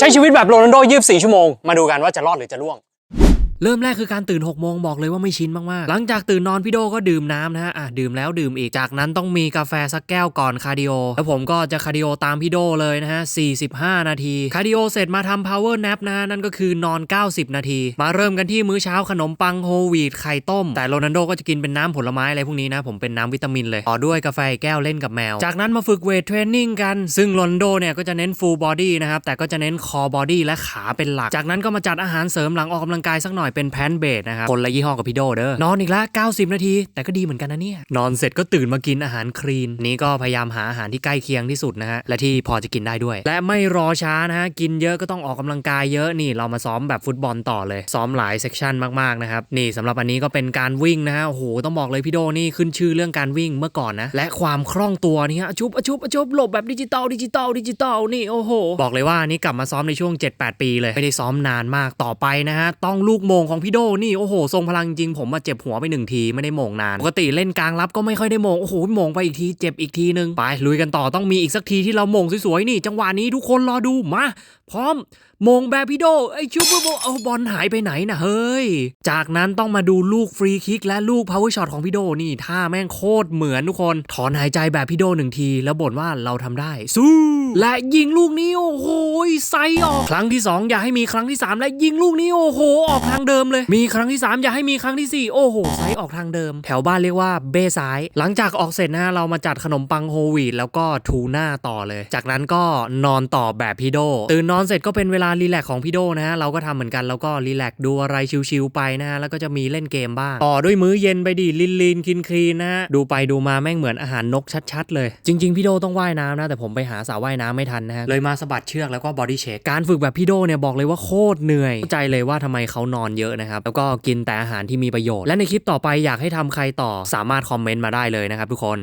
ใช้ชีวิตแบบโรนัลโด24 ชั่วโมง มาดูกันว่าจะรอดหรือจะล่วง เริ่มแรกคือการตื่น6กโมงบอกเลยว่าไม่ชินมากๆ หลังจากตื่นนอนพี่โดก็ดื่มน้ำนะฮะอะดื่มแล้วดื่มอีก จากนั้นต้องมีกาแฟสักแก้วก่อนคาร์ดิโอ แล้วผมก็จะคาร์ดิโอตามพี่โดเลยนะฮะ 45 นาที คาร์ดิโอเสร็จมาทำ power nap นะฮะนั่นก็คือนอน 90 นาที มาเริ่มกันที่มื้อเช้าขนมปังโฮลวีตไข่ต้ม แต่โรนัลโดก็จะกินเป็นน้ำผลไม้อะไรพวกนี้นะ ผมเป็นน้ำวิตามินเลยต่อด้วยกาแฟแก้วเล่นกับแมว จากนั้นมาฝึกเวทเทรนนิ่งกัน ซึ่งโรนัลโดเนี่ยก็จะเน้น full body นะครับแต่ก็จะเน้น core body และขาเป็นหลัก จากนั้นก็มาจัดอาหารเสริมหลังออกกำลังกายสักหน่อยเป็นแพนเบดนะครับ คนละยี่ห้อกับพี่โดเด้อนอนอีกละ90 นาที แต่ก็ดีเหมือนกันนะเนี่ย นอนเสร็จก็ตื่นมากินอาหารคลีน นี้ก็พยายามหาอาหารที่ใกล้เคียงที่สุดนะฮะ และที่พอจะกินได้ด้วย และไม่รอช้านะฮะ กินเยอะก็ต้องออกกำลังกายเยอะนี่เรามาซ้อมแบบฟุตบอลต่อเลยซ้อมหลายเซกชันมากๆนะครับนี่สำหรับอันนี้ก็เป็นการวิ่งนะฮะโอ้โหต้องบอกเลยพี่โดนี่ขึ้นชื่อเรื่องการวิ่งเมื่อก่อนนะและความคล่องตัวนี่ฮะอชุบอชุบอชุบหลบแบบดิจิตอลดิจิตอลดิจิตอลนี่โอ้โหบอกเลยว่านี่กลับมาซ้อมในช่วง 7-8 ปีเลยไม่ได้ซ้อมนานมากต่อไปนะฮะต้องลูกโมงของพี่โดนี่โอ้โหทรงพลังจริงผมมาเจ็บหัวไปหนึ่งทีไม่ได้โมงนานปกติเล่นกลางรับก็ไม่ค่อยได้โมงโอ้โหโมงไปอีกทีเจ็บอีกทีนึงไปลุยกันต่อต้องมีอีกสักทีที่เราโมงสวยๆนี่ จังหวะนี้ทุกคนรอดูมาพร้อมโมงแบบพี่โดไอชูเปอร์โบเอาบอลหายไปไหนนะเฮ้ย จากนั้นต้องมาดูลูกฟรีคิกและลูกพาวเวอร์ช็อตของพี่โดนี่ท่าแม่งโคตรเหมือนทุกคน ถอนหายใจแบบพี่โดหนึ่งที แล้วบ่นว่าเราทำได้สู้และยิงลูกนี้โอ้โห ไซออก ครั้งที่ 2 อย่าให้มีครั้งที่ 3 และยิงลูกนี้โอ้โห ออกทางเดิมเลย มีครั้งที่ 3 อย่าให้มีครั้งที่ 4 โอ้โหไซออกทางเดิม แถวบ้านเรียกว่าเบ้ซ้าย หลังจากออกเสร็จนะฮะเรามาจัดขนมปังโฮวีแล้วก็ทูน่าต่อเลย จากนั้นก็นอนต่อแบบพี่โดตื่นนอนเสร็จก็เป็นเวลารีแลกของพี่โดนะฮะเราก็ทำเหมือนกันแล้วก็รีแลกดูอะไรชิวๆไปนะฮะแล้วก็จะมีเล่นเกมบ้างต่อด้วยมื้อเย็นไปดิลินลินคินคลีนนะฮะดูไปดูมาแม่งเหมือนอาหารนกชัด ๆ เลย จริง ๆพี่โดต้องว่ายน้ำนะแต่ผมไปหาสระว่ายน้ำไม่ทันนะฮะเลยมาสะบัดเชือกแล้วก็บอดี้เชคการฝึกแบบพี่โดเนี่ยบอกเลยว่าโคตรเหนื่อยเข้าใจเลยว่าทำไมเขานอนเยอะนะครับ แล้วก็กินแต่อาหารที่มีประโยชน์ และในคลิปต่อไปอยากให้ทำใครต่อสามารถคอมเมนต์มาได้เลยนะครับทุกคน